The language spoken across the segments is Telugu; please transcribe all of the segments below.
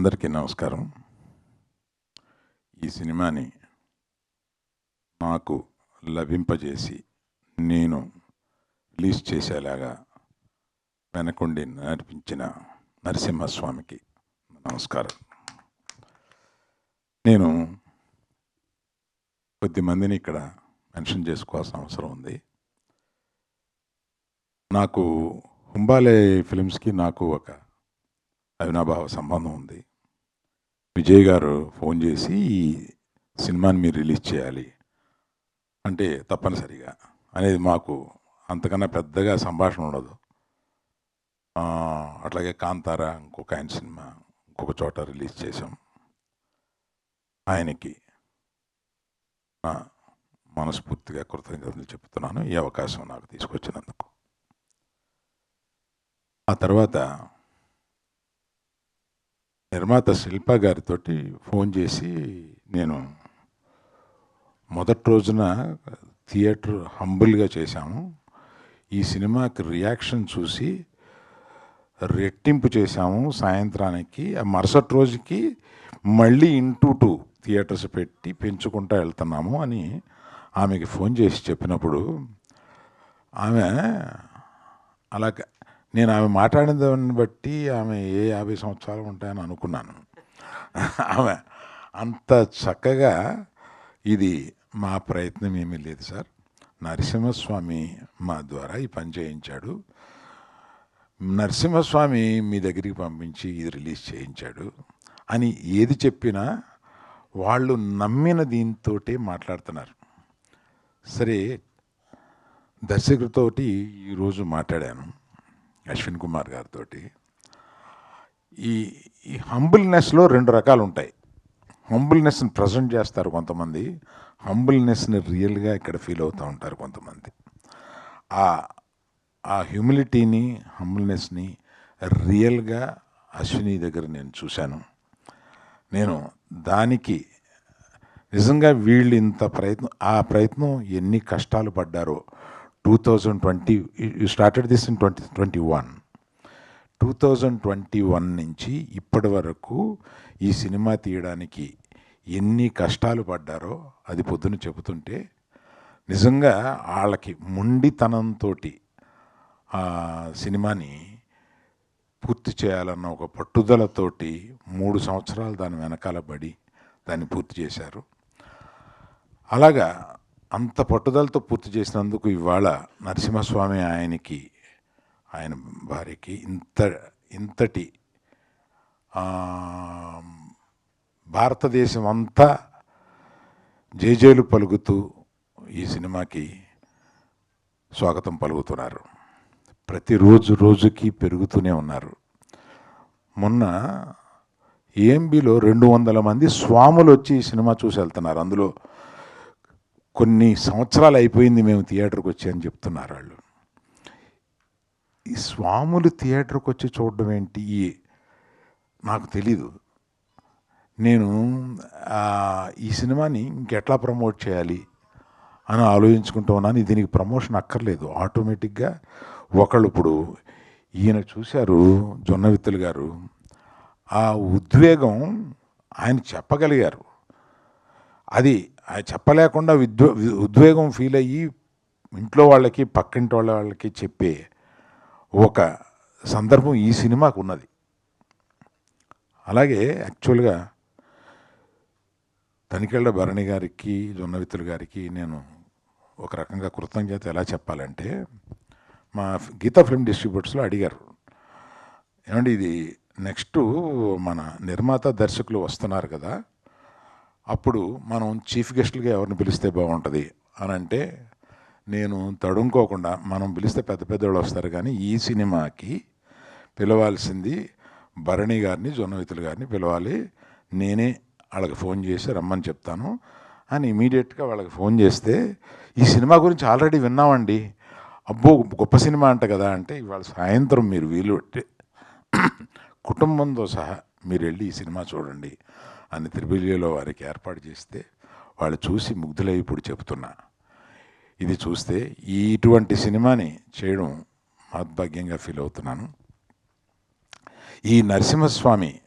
అందరికీ నమస్కారం. ఈ సినిమాని నాకు లభింపజేసి నేను రిలీజ్ చేసేలాగా వెనకుండి నడిపించిన నరసింహస్వామికి నమస్కారం. నేను కొద్దిమందిని ఇక్కడ మెన్షన్ చేసుకోవాల్సిన అవసరం ఉంది. నాకు హుంబాలే ఫిలిమ్స్కి నాకు ఒక అవినాభావ సంబంధం ఉంది. విజయ్ గారు ఫోన్ చేసి ఈ సినిమాని మీరు రిలీజ్ చేయాలి. అంటే తప్పనిసరిగా అనేది మాకు అంతకన్నా పెద్దగా సంభాషణ ఉండదు. అట్లాగే కాంతార ఇంకొక ఆయన సినిమా ఇంకొక చోట రిలీజ్ చేశాం. ఆయనకి మనస్ఫూర్తిగా కృతజ్ఞతలు చెప్తున్నాను. ఈ అవకాశం నాకు తీసుకొచ్చినందుకు. ఆ తర్వాత నిర్మాత శిల్ప గారితో ఫోన్ చేసి నేను మొదటి రోజున థియేటర్ హంబుల్గా చేశాము. ఈ సినిమాకి రియాక్షన్ చూసి రెట్టింపు చేశాము. సాయంత్రానికి ఆ మరుసటి రోజుకి మళ్ళీ ఇంటూ టూ థియేటర్స్ పెట్టి పెంచుకుంటూ వెళ్తున్నాము అని ఆమెకి ఫోన్ చేసి చెప్పినప్పుడు ఆమె అలా నేను ఆమె మాట్లాడిన దాన్ని బట్టి ఆమె ఏ యాభై సంవత్సరాలు ఉంటాయని అనుకున్నాను. ఆమె అంత చక్కగా ఇది మా ప్రయత్నం ఏమీ లేదు సార్. నరసింహస్వామి మా ద్వారా ఈ పని చేయించాడు. నరసింహస్వామి మీ దగ్గరికి పంపించి ఇది రిలీజ్ చేయించాడు అని ఏది చెప్పినా వాళ్ళు నమ్మిన దీంతో మాట్లాడుతున్నారు. సరే దర్శకుడితోటి ఈరోజు మాట్లాడాను. అశ్విన్ కుమార్ గారితో ఈ ఈ హంబుల్నెస్లో రెండు రకాలు ఉంటాయి హంబుల్నెస్ని ప్రజెంట్ చేస్తారు కొంతమంది హంబుల్నెస్ని రియల్గా ఇక్కడ ఫీల్ అవుతూ ఉంటారు కొంతమంది. ఆ ఆ హ్యూమిలిటీని హంబుల్నెస్ని రియల్గా అశ్విని దగ్గర నేను చూశాను. నేను దానికి నిజంగా వీళ్ళు ఇంత ప్రయత్నం ఆ ప్రయత్నం ఎన్ని కష్టాలు పడ్డారో two thousand twenty started this in twenty twenty one two thousand twenty one నుంచి ఇప్పటి వరకు ఈ సినిమా తీయడానికి ఎన్ని కష్టాలు పడ్డారో అది పొద్దున చెబుతుంటే నిజంగా వాళ్ళకి మొండితనంతో సినిమాని పూర్తి చేయాలన్న ఒక పట్టుదలతోటి మూడు సంవత్సరాలు దాని వెనకాల పడి దాన్ని పూర్తి చేశారు. అలాగా అంత పట్టుదలతో పూర్తి చేసినందుకు ఇవాళ నరసింహస్వామి ఆయనకి ఆయన భార్యకి ఇంత ఇంతటి భారతదేశం అంతా జేజేలు పలుకుతూ ఈ సినిమాకి స్వాగతం పలుకుతున్నారు. ప్రతిరోజు రోజుకి పెరుగుతూనే ఉన్నారు. మొన్న ఏఎంబిలో రెండు వందల మంది స్వాములు వచ్చి ఈ సినిమా చూసి వెళ్తున్నారు. అందులో కొన్ని సంవత్సరాలు అయిపోయింది మేము థియేటర్కి వచ్చి అని చెప్తున్నారు వాళ్ళు. ఈ స్వాములు థియేటర్కి వచ్చి చూడడం ఏంటి? నాకు తెలీదు. నేను ఈ సినిమాని ఇంకెట్లా ప్రమోట్ చేయాలి అని ఆలోచించుకుంటూ ఉన్నాను. దీనికి ప్రమోషన్ అక్కర్లేదు. ఆటోమేటిక్గా ఒకళ్ళు ఇప్పుడు ఈయన చూశారు జొన్నవిత్తులు గారు. ఆ ఉద్వేగం ఆయన చెప్పగలిగారు. అది చెప్పలేకుండా విద్వ ఉద్వేగం ఫీల్ అయ్యి ఇంట్లో వాళ్ళకి పక్కింటి వాళ్ళ వాళ్ళకి చెప్పే ఒక సందర్భం ఈ సినిమాకు ఉన్నది. అలాగే యాక్చువల్గా తనికెళ్ళ భరణి గారికి జొన్నవిత్తులు గారికి నేను ఒక రకంగా కృతజ్ఞత ఎలా చెప్పాలంటే మా గీతా ఫిల్మ్ డిస్ట్రిబ్యూటర్స్లో అడిగారు. ఏమండి ఇది నెక్స్ట్ మన నిర్మాత దర్శకులు వస్తున్నారు కదా అప్పుడు మనం చీఫ్ గెస్ట్లుగా ఎవరిని పిలిస్తే బాగుంటుంది అని అంటే నేను తడుముకోకుండా మనం పిలిస్తే పెద్ద పెద్దవాళ్ళు వస్తారు కానీ ఈ సినిమాకి పిలవాల్సింది భరణి గారిని జొన్నవితులు గారిని పిలవాలి. నేనే వాళ్ళకి ఫోన్ చేసి రమ్మని చెప్తాను అని ఇమీడియట్గా వాళ్ళకి ఫోన్ చేస్తే ఈ సినిమా గురించి ఆల్రెడీ విన్నామండి. అబ్బో గొప్ప సినిమా అంట కదా అంటే ఇవాళ సాయంత్రం మీరు వీలు పెట్టి కుటుంబంతో సహా మీరు వెళ్ళి ఈ సినిమా చూడండి. అని త్రిబిలియలో వారికి ఏర్పాటు చేస్తే వాళ్ళు చూసి ముగ్ధులై ఇప్పుడు చెబుతున్నా. ఇది చూస్తే ఈ ఇటువంటి సినిమాని చేయడం మహద్భాగ్యంగా ఫీల్ అవుతున్నాను. ఈ నరసింహస్వామి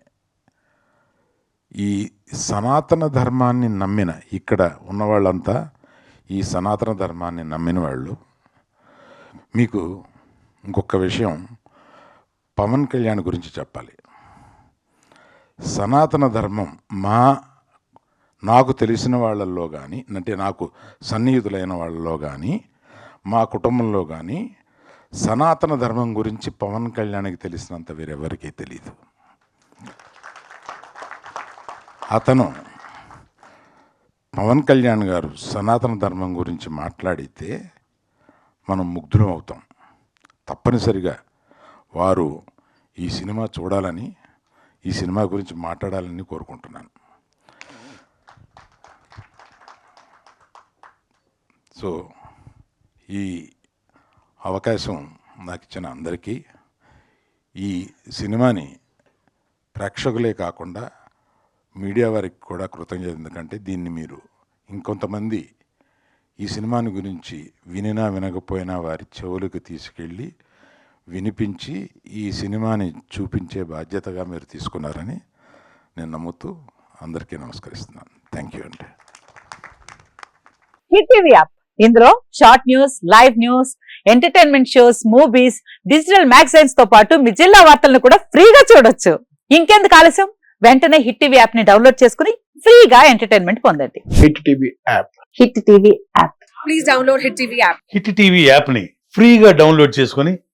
ఈ సనాతన ధర్మాన్ని నమ్మిన ఇక్కడ ఉన్న వాళ్ళంతా ఈ సనాతన ధర్మాన్ని నమ్మిన వాళ్ళు. మీకు ఇంకొక విషయం పవన్ కళ్యాణ్ గురించి చెప్పాలి. సనాతన ధర్మం మా నాకు తెలిసిన వాళ్ళల్లో కానీ అంటే నాకు సన్నిహితులైన వాళ్ళలో కానీ మా కుటుంబంలో కానీ సనాతన ధర్మం గురించి పవన్ కళ్యాణ్కి తెలిసినంత వేరెవరికీ తెలియదు అతను పవన్ కళ్యాణ్ గారు సనాతన ధర్మం గురించి మాట్లాడితే మనం ముగ్ధులం అవుతాం. తప్పనిసరిగా వారు ఈ సినిమా చూడాలని ఈ సినిమా గురించి మాట్లాడాలని కోరుకుంటున్నాను. సో ఈ అవకాశం నాకు ఇచ్చిన అందరికీ ఈ సినిమాని ప్రేక్షకులే కాకుండా మీడియా వారికి కూడా కృతజ్ఞత ఎందుకంటే దీన్ని మీరు ఇంకొంతమంది ఈ సినిమాని గురించి వినినా వినకపోయినా వారి చెవులకు తీసుకెళ్ళి వినిపించి ఈ సినిమాని చూపించే బాధ్యతగా మీరు తీసుకున్నారని నేను నమ్ముతూ అందరికీ నమస్కరిస్తున్నాను. థ్యాంక్ యూ అండి. Hit TV app. ఇందులో short news live news entertainment shows movies digital మ్యాగజైన్స్తో పాటు మీ జిల్లా వార్తలను కూడా ఫ్రీగా చూడొచ్చు. ఇంకెందుకు ఆలస్యం? వెంటనే హిట్ టీవీ యాప్ని డౌన్లోడ్ చేసుకుని ఫ్రీగా ఎంటర్టైన్మెంట్ పొందండి. Hit TV app. Hit TV app. Please download Hit TV app. Hit TV యాప్ని ఫ్రీగా డౌన్లోడ్ చేసుకొని